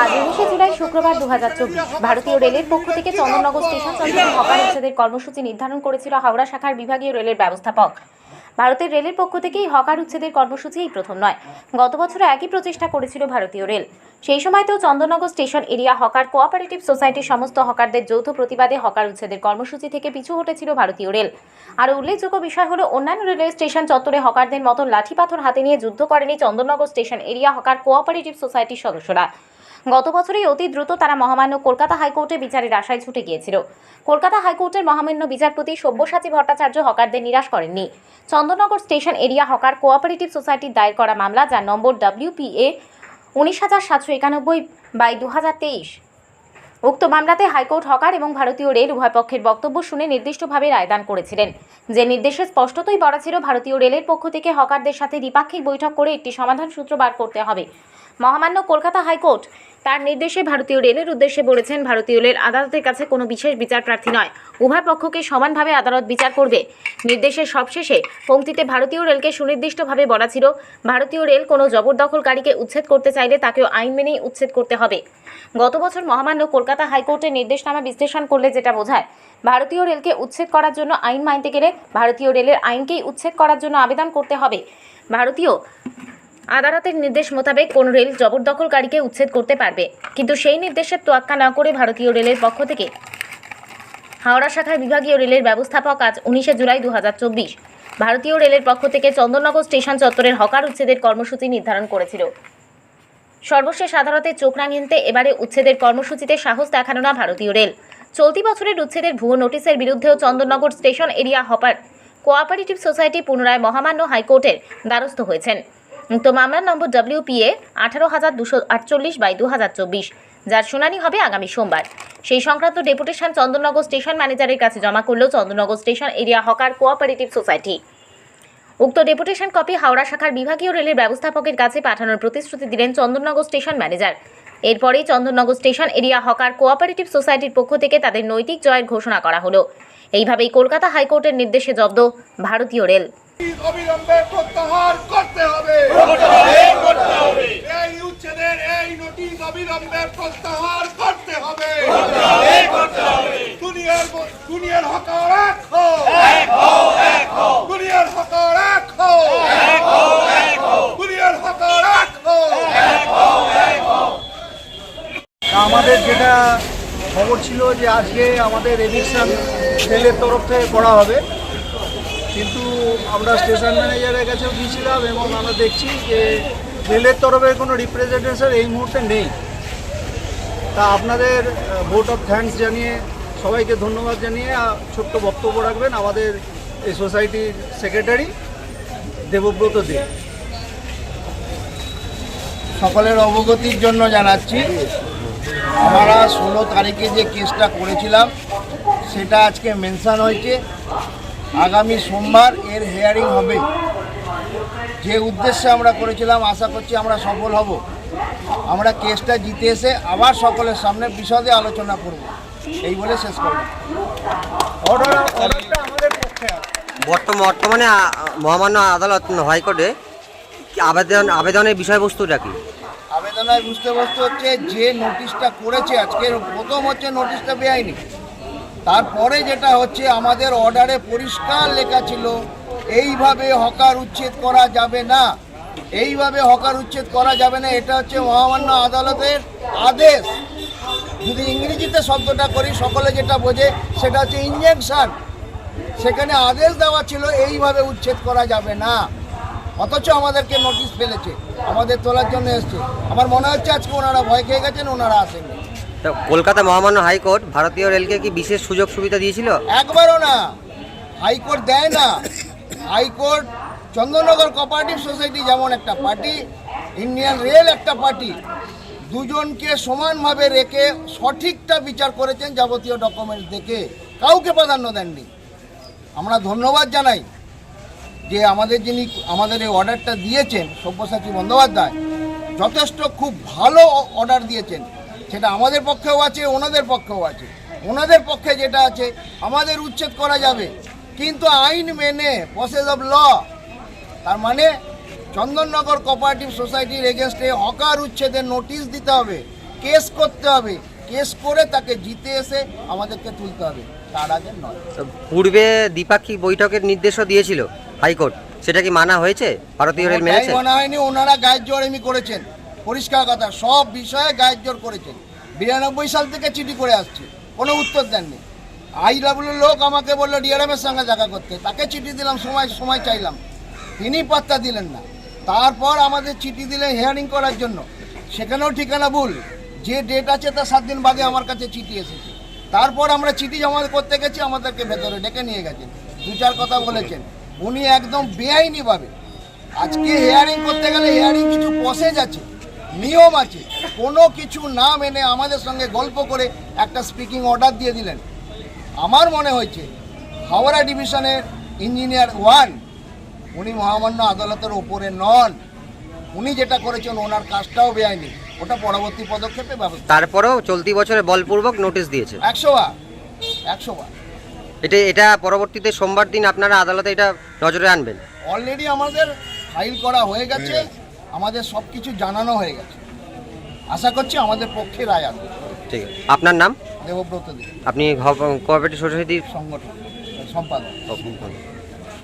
আজ উনিশে জুলাই শুক্রবার দু হাজার চব্বিশ ভারতীয় রেলের পক্ষ থেকে চন্দননগর স্টেশন চত্বরে হকার কর্মসূচি নির্ধারণ করেছিল হাওড়া শাখার বিভাগীয় রেলের ব্যবস্থাপক। ভারতের রেলের পক্ষ থেকে এই হকার উচ্ছেদের কর্মসূচি এই প্রথম নয়। গত বছরও একই প্রচেষ্টা করেছিল ভারতীয় রেল। সেই সময়তেও Chandannagar station area hawker cooperative সোসাইটির সমস্ত হকারদের যৌথ প্রতিবাদে হকার উচ্ছেদের কর্মসূচি থেকে পিছু হটেছিল ভারতীয় রেল। আর উল্লেখযোগ্য বিষয় হলো, অন্যান্য রেলওয়ে স্টেশন চত্বরে হকারদের মতন লাঠি পাথর হাতে নিয়ে যুদ্ধ করেনি Chandannagar station area hawker cooperative সোসাইটির সদস্যরা। গত বছরই অতি দ্রুত তারা মহামান্য কলকাতা হাইকোর্টে বিচারের আশায় ছুটে গিয়েছিল। কলকাতা হাইকোর্টের মহামান্য বিচারপতি সব্যসাচী ভট্টাচার্য হকারদের নিরাশ করেননি। Chandannagar station area hawker cooperative সোসাইটির দায়ের করা মামলা, যার নম্বর ডাব্লিউপিএ উনিশ হাজার সাতশো একানব্বই বাই দু হাজার তেইশ। উক্ত মামলাতে হাইকোর্ট হকার এবং ভারতীয় রেল উভয় পক্ষের বক্তব্য শুনে নির্দিষ্টভাবে রায়দান করেছিলেন। যে নির্দেশে স্পষ্টতই বলা ছিল, ভারতীয় রেলের পক্ষ থেকে হকারদের সাথে দ্বিপাক্ষিক বৈঠক করে একটি সমাধান সূত্র বার করতে হবে। মহামান্য কলকাতা হাইকোর্ট তার নির্দেশে ভারতীয় রেলের উদ্দেশ্যে বলেছেন, ভারতীয় রেল আদালতের কাছে কোনো বিশেষ বিচার প্রার্থী নয়। উভয় পক্ষকে সমানভাবে আদালত বিচার করবে। নির্দেশের সবশেষে পংক্তিতে ভারতীয় রেলকে সুনির্দিষ্টভাবে বলা ছিল, ভারতীয় রেল কোনো জবরদখলকারীকে উচ্ছেদ করতে চাইলে তাকেও আইন মেনেই উচ্ছেদ করতে হবে। গত বছর মহামান্য কলকাতা হাইকোর্টের নির্দেশনামা বিশ্লেষণ করলে যেটা বোঝায়, ভারতীয় রেলকে উচ্ছেদ করার জন্য আইন মানতে গেলে ভারতীয় রেলের আইনকেই উচ্ছেদ করার জন্য আবেদন করতে হবে। ভারতীয় আদালতের নির্দেশ মোতাবেক কোন রেল জবরদখলকারীকে উচ্ছেদ করতে পারবে, কিন্তু সেই নির্দেশের তোয়াক্কা না করে ভারতীয় রেলের পক্ষ থেকে। হাওড়া শাখার বিভাগীয় রেলের ব্যবস্থাপক আজ উনিশে জুলাই দু হাজার চব্বিশ, ভারতীয় রেলের পক্ষ থেকে চন্দননগর স্টেশন চত্বরের হকার উচ্ছেদের কর্মসূচি নির্ধারণ করেছিল। সর্বশেষ আদালতের চোখ রাঙিনতে এবারে উচ্ছেদের কর্মসূচিতে সাহস দেখানো না ভারতীয় রেল। চলতি বছরের উচ্ছেদের ভুয়ো নোটিশের বিরুদ্ধেও Chandannagar station area hawker cooperative society পুনরায় মহামান্য হাইকোর্টের দ্বারস্থ হয়েছেন। উক্ত মামলার নম্বর ডাব্লিউপিএ আঠারো হাজার দুশো আটচল্লিশ বাই দু হাজার চব্বিশ, যার শুনানি হবে আগামী সোমবার। সেই সংক্রান্ত ডেপুটেশন চন্দননগর স্টেশন ম্যানেজারের কাছে জমা করল Chandannagar station area hawker cooperative society. উক্ত ডেপুটেশন কপি হাওড়া শাখার বিভাগীয় রেলের ব্যবস্থাপকের কাছে পাঠানোর প্রতিশ্রুতি দিলেন চন্দননগর স্টেশন ম্যানেজার। এরপরেই Chandannagar station area hawker cooperative সোসাইটির পক্ষ থেকে তাদের নৈতিক জয়ের ঘোষণা করা হলো। এইভাবেই কলকাতা হাইকোর্টের নির্দেশে জব্দ ভারতীয় রেল। অবিলম্বে প্রত্যাহার করতে হবে। এই উচ্ছেদের এই নোটিশ অবিলম্বে প্রত্যাহার করতে হবে। দুনিয়ার দুনিয়ার হকার এক হো দুনিয়ার হকার এক হো দুনিয়ার হকার এক হো আমাদের যেটা খবর ছিল যে আজকে আমাদের এভিকশন সেলের তরফ থেকে করা হবে। কিন্তু আমরা স্টেশন ম্যানেজারের কাছেও গিয়েছিলাম এবং আমরা দেখছি যে রেলের তরফে কোনো রিপ্রেজেন্টেশন এই মুহূর্তে নেই। তা আপনাদের ভোট অফ থ্যাঙ্কস জানিয়ে সবাইকে ধন্যবাদ জানিয়ে ছোট্ট বক্তব্য রাখবেন আমাদের এই সোসাইটির সেক্রেটারি দেবব্রত দে। সকলের অবগতির জন্য জানাচ্ছি আমরা ষোলো তারিখে যে কেসটা করেছিলাম, সেটা আজকে মেনশান হয়েছে। আগামী সোমবার এর হেয়ারিং হবে। যে উদ্দেশ্যে আমরা করেছিলাম, আশা করছি আমরা সফল হব। আমরা কেসটা জিতে এসে আবার সকলের সামনে বিশদে আলোচনা করব। এই বলে শেষ করব বর্তমানে মহামান্য আদালত, হাইকোর্টে আবেদন আবেদনের বিষয়বস্তুটা কি? আবেদনের বুঝতে হচ্ছে, যে নোটিশটা করেছে আজকে, প্রথম হচ্ছে নোটিশটা বেআইনি। তারপরে যেটা হচ্ছে, আমাদের অর্ডারে পরিষ্কার লেখা ছিল, এইভাবে হকার উচ্ছেদ করা যাবে না। এইভাবে হকার উচ্ছেদ করা যাবে না, এটা হচ্ছে মহামান্য আদালতের আদেশ। যদি ইংরেজিতে শব্দটা করি, সকলে যেটা বোঝে, সেটা হচ্ছে ইঞ্জেকশন সেখানে আদেশ দেওয়া ছিল, এইভাবে উচ্ছেদ করা যাবে না। অথচ আমাদেরকে নোটিশ ফেলেছে। আমাদের তোলার জন্য এসছে। আমার মনে হচ্ছে আজকে ওনারা ভয় খেয়ে গেছেন ওনারা আসেননি। তো কলকাতা মহামান্য হাইকোর্ট ভারতীয় রেলকে কি বিশেষ সুযোগ সুবিধা দিয়েছিল? একবারও না। হাইকোর্ট দেয় না। হাইকোর্ট চন্দননগর কোঅপারেটিভ সোসাইটি যেমন একটা পার্টি ইন্ডিয়ান রেল একটা পার্টি দুজনকে সমানভাবে রেখে সঠিকটা বিচার করেছেন যাবতীয় ডকুমেন্টস দেখে। কাউকে প্রাধান্য দেননি। আমরা ধন্যবাদ জানাই। যে আমাদের যিনি, আমাদের এই অর্ডারটা দিয়েছেন সব্যসাচী বন্দ্যোপাধ্যায়, যথেষ্ট খুব ভালো অর্ডার দিয়েছেন। সেটা আমাদের পক্ষেও আছে, ওনাদের পক্ষেও আছে। ওনাদের পক্ষে যেটা আছে, আমাদের উচ্ছেদ করা যাবে। কিন্তু আইন মেনে প্রসেস অফ ল তার মানে চন্দননগর কোঅপারেটিভ সোসাইটির এগেনস্টে হকার উচ্ছেদের নোটিশ দিতে হবে কেস করতে হবে। কেস করে তাকে জিতে এসে আমাদেরকে তুলতে হবে। তার আগে নয়। পূর্বে দ্বিপাক্ষিক বৈঠকের নির্দেশও দিয়েছিল? হাইকোর্ট সেটা কি মানা হয়েছে? ভারতীয় রেল মেনেছে? মনে হয়নি ওনারা গায়ের জোর এমনি করেছেন। পরিষ্কার কথা সব বিষয়ে গায়ের জোর করেছেন। বিরানব্বই সাল থেকে চিঠি করে আসছে কোনো উত্তর দেননি। আই ডাব্লিউ লোক আমাকে বলল ডিআরএমের সঙ্গে দেখা করতে। তাকে চিঠি দিলাম সময় সময় চাইলাম। তিনি পাত্তা দিলেন না। তারপর আমাদের চিঠি দিলেন হিয়ারিং করার জন্য। সেখানেও ঠিকানা ভুল। যে ডেট আছে তার সাত দিন বাদে আমার কাছে চিঠি এসেছে। তারপর আমরা চিঠি জমা করতে গেছি আমাদেরকে ভেতরে ডেকে নিয়ে গেছেন। দু চার কথা বলেছেন। উনি একদম বেআইনি বেআইনিভাবে। আজকে হিয়ারিং করতে গেলে হিয়ারিং কিছু প্রসেস আছে নিয়ম আছে কোনো কিছু না মেনে আমাদের সঙ্গে গল্প করে একটা স্পিকিং অর্ডার দিয়ে দিলেন। আমার মনে হয়েছে হাওড়া ডিভিশনের ইঞ্জিনিয়ার ওয়ান উনি মহামান্য আদালতের ওপরে নন। উনি যেটা করেছেন ওনার কাজটাও বেআইনি। ওটা পরবর্তী পদক্ষেপে ব্যবস্থা তারপরেও চলতি বছরে বলপূর্বক নোটিশ দিয়েছে। একশো বার একশো বার। এটা এটা পরবর্তীতে সোমবার দিন আপনারা আদালতে এটা নজরে আনবেন। অলরেডি আমাদের ফাইল করা হয়ে গেছে আমাদের সব কিছু জানানো হয়ে গেছে। আশা করছি আমাদের পক্ষে রায় আসবে। ঠিক আছে। আপনার নাম? দেবব্রত দেব আপনি কোঅপারেটিভ সোসাইটির সংগঠন সম্পাদক।